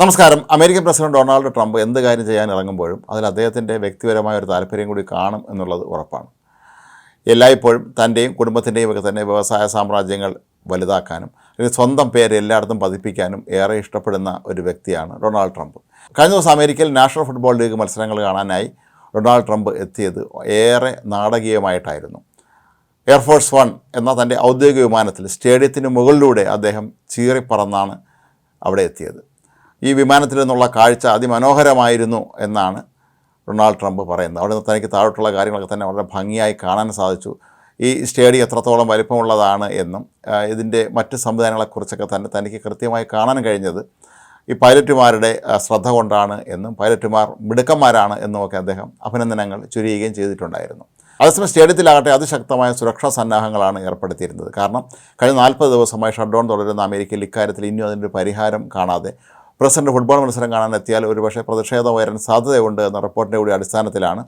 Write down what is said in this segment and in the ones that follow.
നമസ്കാരം. American president Donald Trump എന്ത് കാര്യം ചെയ്യാൻ ഇറങ്ങുമ്പോഴും അതിൽ അദ്ദേഹത്തിന്റെ വ്യക്തിപരമായ ഒരു താല്പര്യം കൂടി കാണും എന്നുള്ളത് ഉറപ്പാണ്. എല്ലായ്പ്പോഴും തന്റെയും കുടുംബത്തിന്റെയും ഒക്കെ തന്നെ വ്യവസായ സാമ്രാജ്യങ്ങൾ വലുതാക്കാനും അല്ലെങ്കിൽ സ്വന്തം പേര് എല്ലായിടത്തും പതിപ്പിക്കാനും ഏറെ ഇഷ്ടപ്പെടുന്ന ഒരു വ്യക്തിയാണ് ഡൊണാൾഡ് ട്രംപ്. കഴിഞ്ഞ ദിവസം അമേരിക്കയിൽ നാഷണൽ ഫുട്ബോൾ ലീഗ് മത്സരങ്ങൾ കാണാനായി ഡൊണാൾഡ് ട്രംപ് എത്തിയത് ഏറെ നാടകീയമായിട്ടായിരുന്നു. എയർഫോഴ്സ് വൺ എന്ന തന്റെ ഔദ്യോഗിക വിമാനത്തിൽ സ്റ്റേഡിയത്തിന് മുകളിലൂടെ അദ്ദേഹം ചീറിപ്പറന്നാണ് അവിടെ എത്തിയത്. ഈ വിമാനത്തിൽ നിന്നുള്ള കാഴ്ച അതിമനോഹരമായിരുന്നു എന്നാണ് ഡൊണാൾഡ് ട്രംപ് പറയുന്നത്. അവിടെ നിന്ന് തനിക്ക് താഴോട്ടുള്ള കാര്യങ്ങളൊക്കെ തന്നെ വളരെ ഭംഗിയായി കാണാൻ സാധിച്ചു. ഈ സ്റ്റേഡിയം എത്രത്തോളം വലിപ്പമുള്ളതാണ് എന്നും ഇതിന്റെ മറ്റ് സംവിധാനങ്ങളെക്കുറിച്ചൊക്കെ തന്നെ തനിക്ക് കൃത്യമായി കാണാൻ കഴിഞ്ഞത് ഈ പൈലറ്റുമാരുടെ ശ്രദ്ധ കൊണ്ടാണ് എന്നും പൈലറ്റുമാർ മിടുക്കന്മാരാണ് എന്നുമൊക്കെ അദ്ദേഹം അഭിനന്ദനങ്ങൾ ചുരിയുകയും ചെയ്തിട്ടുണ്ടായിരുന്നു. അതേസമയം സ്റ്റേഡിയത്തിലാകട്ടെ അതിശക്തമായ സുരക്ഷാ സന്നാഹങ്ങളാണ് ഏർപ്പെടുത്തിയിരുന്നത്. കാരണം കഴിഞ്ഞ നാൽപ്പത് ദിവസമായി ഷട്ട് ഡൗൺ തുടരുന്ന അമേരിക്കയിൽ ഇക്കാര്യത്തിൽ ഇനിയും അതിന്റെ പരിഹാരം കാണാതെ പ്രസിഡന്റ് ഫുട്ബോൾ മത്സരം കാണാൻ എത്തിയാൽ ഒരുപക്ഷെ പ്രതിഷേധം ഉയരാൻ സാധ്യതയുണ്ട് എന്ന റിപ്പോർട്ടിന്റെ കൂടി അടിസ്ഥാനത്തിലാണ്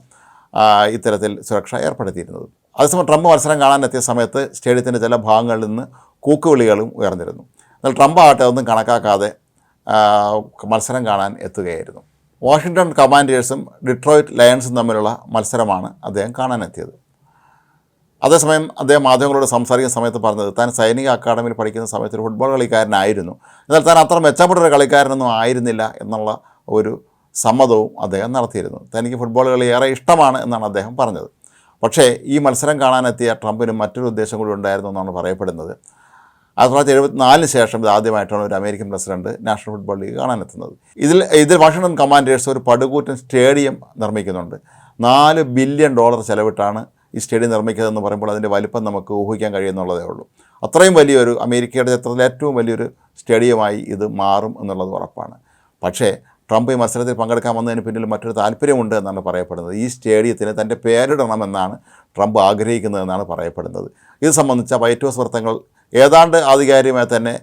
ഇത്തരത്തിൽ സുരക്ഷ ഏർപ്പെടുത്തിയിരുന്നത്. അതേസമയം ട്രംപ് മത്സരം കാണാൻ എത്തിയ സമയത്ത് സ്റ്റേഡിയത്തിന്റെ ചില ഭാഗങ്ങളിൽ നിന്ന് കൂക്കുവിളികളും ഉയർന്നിരുന്നു. എന്നാൽ ട്രംപ് ആകട്ടെ ഒന്നും കണക്കാക്കാതെ മത്സരം കാണാൻ എത്തുകയായിരുന്നു. വാഷിങ്ടൺ കമാൻഡേഴ്സും ഡിട്രോയിറ്റ് ലയൺസും തമ്മിലുള്ള മത്സരമാണ് അദ്ദേഹം കാണാനെത്തിയത് അതേസമയം അദ്ദേഹം മാധ്യമങ്ങളോട് സംസാരിക്കുന്ന സമയത്ത് പറഞ്ഞത് താൻ സൈനിക അക്കാഡമിയിൽ പഠിക്കുന്ന സമയത്ത് ഒരു ഫുട്ബോൾ കളിക്കാരനായിരുന്നു. എന്നാൽ താൻ അത്ര മെച്ചപ്പെട്ട ഒരു കളിക്കാരനൊന്നും ആയിരുന്നില്ല എന്നുള്ള ഒരു സമ്മതവും അദ്ദേഹം നടത്തിയിരുന്നു. തനിക്ക് ഫുട്ബോൾ കളി ഏറെ ഇഷ്ടമാണ് എന്നാണ് അദ്ദേഹം പറഞ്ഞത്. പക്ഷേ ഈ മത്സരം കാണാനെത്തിയ ട്രംപിന് മറ്റൊരു ഉദ്ദേശം കൂടി ഉണ്ടായിരുന്നു എന്നാണ് പറയപ്പെടുന്നത്. ആയിരത്തി തൊള്ളായിരത്തി എഴുപത്തിനാലിന് ശേഷം ഇത് ആദ്യമായിട്ടാണ് ഒരു American president national football league കാണാനെത്തുന്നത്. ഇതിൽ ഇതിൽ വാഷിംഗ്ടൺ കമാൻഡേഴ്സ് ഒരു പടുകൂറ്റൻ സ്റ്റേഡിയം നിർമ്മിക്കുന്നുണ്ട്. നാല് ബില്യൺ ഡോളർ ചെലവിട്ടാണ് ഈ സ്റ്റേഡിയം നിർമ്മിക്കുന്നതെന്ന് പറയുമ്പോൾ അതിന്റെ വലിപ്പം നമുക്ക് ഊഹിക്കാൻ കഴിയുന്നുള്ളതേ ഉള്ളൂ. അത്രയും വലിയൊരു അമേരിക്കയുടെ ചരിത്രത്തിലെ ഏറ്റവും വലിയൊരു സ്റ്റേഡിയമായി ഇത് മാറും എന്നുള്ളത് ഉറപ്പാണ്. പക്ഷേ ട്രംപ് ഈ മത്സരത്തിൽ പങ്കെടുക്കാൻ വന്നതിന് പിന്നിൽ മറ്റൊരു താല്പര്യമുണ്ട് എന്നാണ് പറയപ്പെടുന്നത്. ഈ സ്റ്റേഡിയത്തിന് തന്റെ പേരിടണമെന്നാണ് ട്രംപ് ആഗ്രഹിക്കുന്നതെന്നാണ് പറയപ്പെടുന്നത്. ഇത് സംബന്ധിച്ച വൈറ്റ് ഹൗസ് വൃത്തങ്ങൾ ഏതാണ്ട് ആധികാരികമായി തന്നെ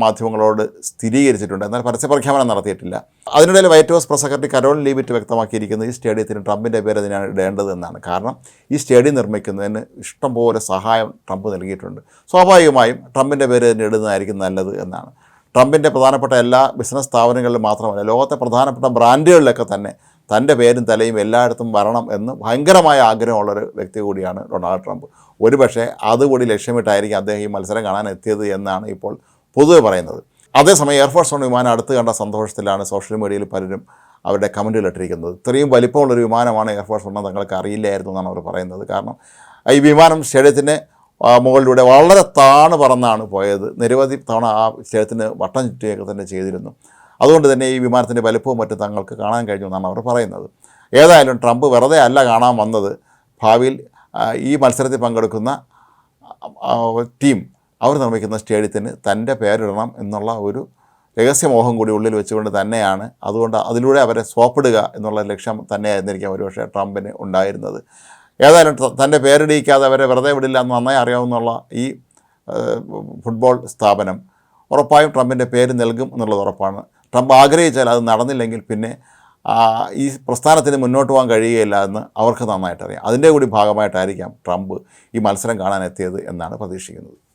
മാധ്യമങ്ങളോട് സ്ഥിരീകരിച്ചിട്ടുണ്ട്. എന്നാൽ പരസ്യപ്രഖ്യാപനം നടത്തിയിട്ടില്ല. അതിനിടയിൽ White House press secretary Karoline Leavitt വ്യക്തമാക്കിയിരിക്കുന്നത് ഈ സ്റ്റേഡിയത്തിന് ട്രംപിന്റെ പേര് അതിനാണ് ഇടേണ്ടതെന്നാണ് കാരണം ഈ സ്റ്റേഡിയം നിർമ്മിക്കുന്നതിന് ഇഷ്ടംപോലെ സഹായം ട്രംപ് നൽകിയിട്ടുണ്ട്. സ്വാഭാവികമായും ട്രംപിന്റെ പേര് തന്നെ ഇടുന്നതായിരിക്കും നല്ലത് എന്നാണ്. ട്രംപിന്റെ പ്രധാനപ്പെട്ട എല്ലാ ബിസിനസ് സ്ഥാപനങ്ങളിലും മാത്രമല്ല ലോകത്തെ പ്രധാനപ്പെട്ട ബ്രാൻഡുകളിലൊക്കെ തന്നെ തന്റെ പേരും തലയും എല്ലായിടത്തും വരണം എന്ന് ഭയങ്കരമായ ആഗ്രഹമുള്ളൊരു വ്യക്തി കൂടിയാണ് ഡൊണാൾഡ് ട്രംപ്. ഒരുപക്ഷെ അതുകൂടി ലക്ഷ്യമിട്ടായിരിക്കും അദ്ദേഹം ഈ മത്സരം കാണാൻ എത്തിയത് എന്നാണ് ഇപ്പോൾ പൊതുവെ പറയുന്നത്. അതേസമയം എയർഫോഴ്സ് വൺ വിമാനം അടുത്ത് കണ്ട സന്തോഷത്തിലാണ് സോഷ്യൽ മീഡിയയിൽ പലരും അവരുടെ കമന്റുകളിട്ടിരിക്കുന്നത് ഇത്രയും വലിപ്പമുള്ളൊരു വിമാനമാണ് എയർഫോഴ്സ് വൺ തങ്ങൾക്ക് അറിയില്ലായിരുന്നു എന്നാണ് അവർ പറയുന്നത്. കാരണം ഈ വിമാനം സ്റ്റേഡിയത്തിന്റെ മുകളിലൂടെ വളരെ താണ് പറന്നാണ് പോയത്. നിരവധി തവണ ആ സ്റ്റേഡിയത്തിന് വട്ടം ചുറ്റിയൊക്കെ തന്നെ ചെയ്തിരുന്നു. അതുകൊണ്ട് തന്നെ ഈ വിമാനത്തിന്റെ വലുപ്പവും മറ്റും തങ്ങൾക്ക് കാണാൻ കഴിഞ്ഞു എന്നാണ് അവർ പറയുന്നത്. ഏതായാലും ട്രംപ് വെറുതെ അല്ല കാണാൻ വന്നത്. ഭാവിയിൽ ഈ മത്സരത്തിൽ പങ്കെടുക്കുന്ന ടീം അവർ നിർമ്മിക്കുന്ന സ്റ്റേഡിയത്തിന് തന്റെ പേരിടണം എന്നുള്ള ഒരു രഹസ്യമോഹം കൂടി ഉള്ളിൽ വെച്ചുകൊണ്ട് തന്നെയാണ്. അതുകൊണ്ട് അതിലൂടെ അവരെ സ്വാപ്പിടുക എന്നുള്ള ലക്ഷ്യം തന്നെയായിരുന്നിരിക്കാം ഒരുപക്ഷെ ട്രംപിന് ഉണ്ടായിരുന്നത്. ഏതായാലും തന്റെ പേരിടിയിക്കാതെ അവരെ വെറുതെ വിടില്ല എന്ന് നന്നായി അറിയാവുന്നുള്ള ഈ ഫുട്ബോൾ സ്ഥാപനം ഉറപ്പായും ട്രംപിന്റെ പേര് നൽകും എന്നുള്ളത് ഉറപ്പാണ്. ട്രംപ് ആഗ്രഹിച്ചാൽ അത് നടന്നില്ലെങ്കിൽ പിന്നെ ഈ പ്രസ്ഥാനത്തിന് മുന്നോട്ട് പോകാൻ കഴിയുകയില്ല എന്ന് അവർക്ക് നന്നായിട്ടറിയാം. അതിന്റെ കൂടി ഭാഗമായിട്ടായിരിക്കാം ട്രംപ് ഈ മത്സരം കാണാൻ എത്തിയത് എന്നാണ് പ്രതീക്ഷിക്കുന്നത്.